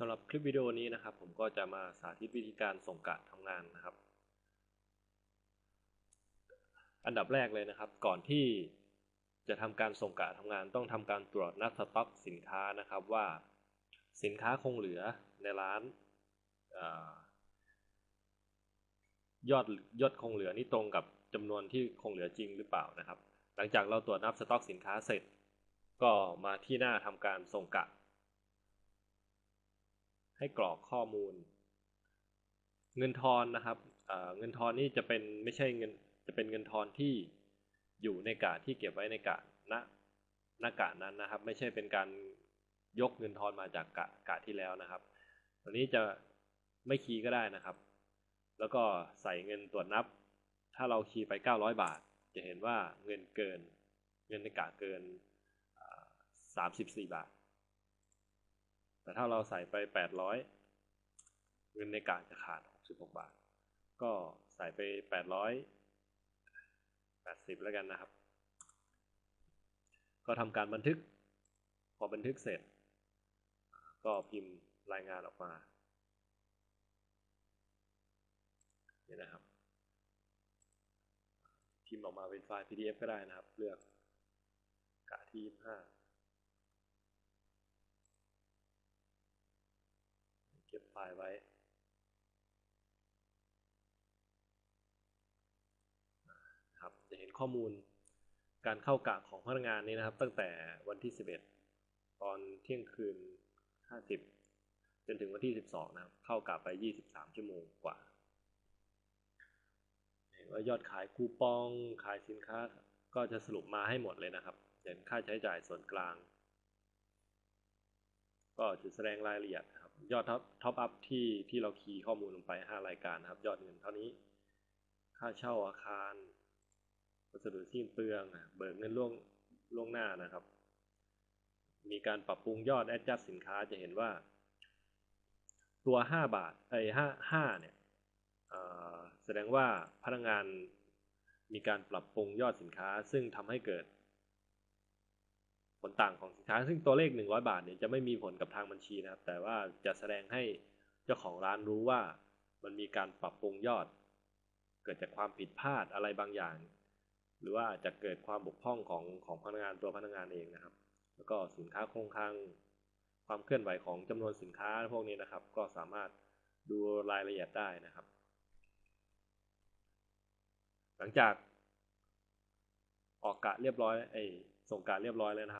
สำหรับคลิปวิดีโอนี้นะครับ ผมก็จะมาสาธิตวิธีการส่งกะทำงานนะครับ อันดับแรกเลยนะครับ ก่อนที่จะทำการส่งกะทำงาน ต้องทำการตรวจนับสต็อกสินค้านะครับว่าสินค้าคงเหลือในร้านอยอดยอดคงเหลือนี่ตรงกับจำนวนที่คงเหลือจริงหรือเปล่านะครับ หลังจากเราตรวจนับสต็อกสินค้าเสร็จ ก็มาที่หน้าทำการส่งกะ ให้กรอกข้อมูล เงินทอนนะครับเงินทอนนี่จะเป็นไม่ใช่เงินจะเป็นเงินทอนที่อยู่ในกะที่เก็บไว้ในกะณณกะนั้นนะครับ ไม่ใช่เป็นการยกเงินทอนมาจากกะกะที่แล้วนะครับตัวนี้จะไม่คีย์ก็ได้นะครับ แล้วก็ใส่เงินตรวจนับ ถ้าเราคีย์ไป 900 บาท จะเห็นว่าเงินเกิน เงินในกะเกิน 34 บาท แต่ถ้าเราใส่ไป 800 เงินในกะจะขาด 66 บาท ก็ใส่ไป 880 แล้วกันนะครับ ก็ทำการบันทึก พอบันทึกเสร็จ ก็พิมพ์รายงานออกมานี่นะครับพิมพ์ออกมาเป็นไฟล์ PDF ก็ได้นะครับ เลือกกะที่ 25 เก็บไว้ครับ จะเห็นข้อมูลการเข้ากะของพนักงานนี้นะครับ ตั้งแต่วันที่ 11 ตอนเที่ยงคืน 50 จนถึงวันที่ 12 นะครับ เข้ากะไป 23 ชั่วโมงกว่าเห็นว่ายอดขายคูปอง ขายสินค้า ก็จะสรุปมาให้หมดเลยนะครับเห็นค่าใช้จ่ายส่วนกลาง ก็จะแสดงรายละเอียด ยอดท็อปท็อปอัพที่ที่เราคีย์ข้อมูลลงไป 5 รายการนะครับ ยอดเงินเท่านี้ ค่าเช่าอาคารวัสดุสิ้นเปลือง เบิกเงินล่วงล่วงหน้านะครับ มีการปรับปรุงยอดแอดจัดสินค้าจะเห็นว่า ตัว 5 บาทไอ้ห้าห้าเนี่ยแสดงว่าพนักงานมีการปรับปรุงยอดสินค้า ซึ่งทำให้เกิด ผลต่างของสินค้า ซึ่งตัวเลข 100 บาทเนี่ยจะไม่มีผลกับทางบัญชีนะครับ แต่ว่าจะแสดงให้เจ้าของร้านรู้ว่ามันมีการปรับปรุงยอด เกิดจากความผิดพลาดอะไรบางอย่าง หรือว่าจะเกิดความบกพร่องของของพนักงานตัวพนักงานเองนะครับ แล้วก็สินค้าคงคลังความเคลื่อนไหวของจำนวนสินค้าพวกนี้นะครับ ก็สามารถดูรายละเอียดได้นะครับ หลังจากออกกะเรียบร้อยไอ้ส่งกะเรียบร้อยแล้วนะครับ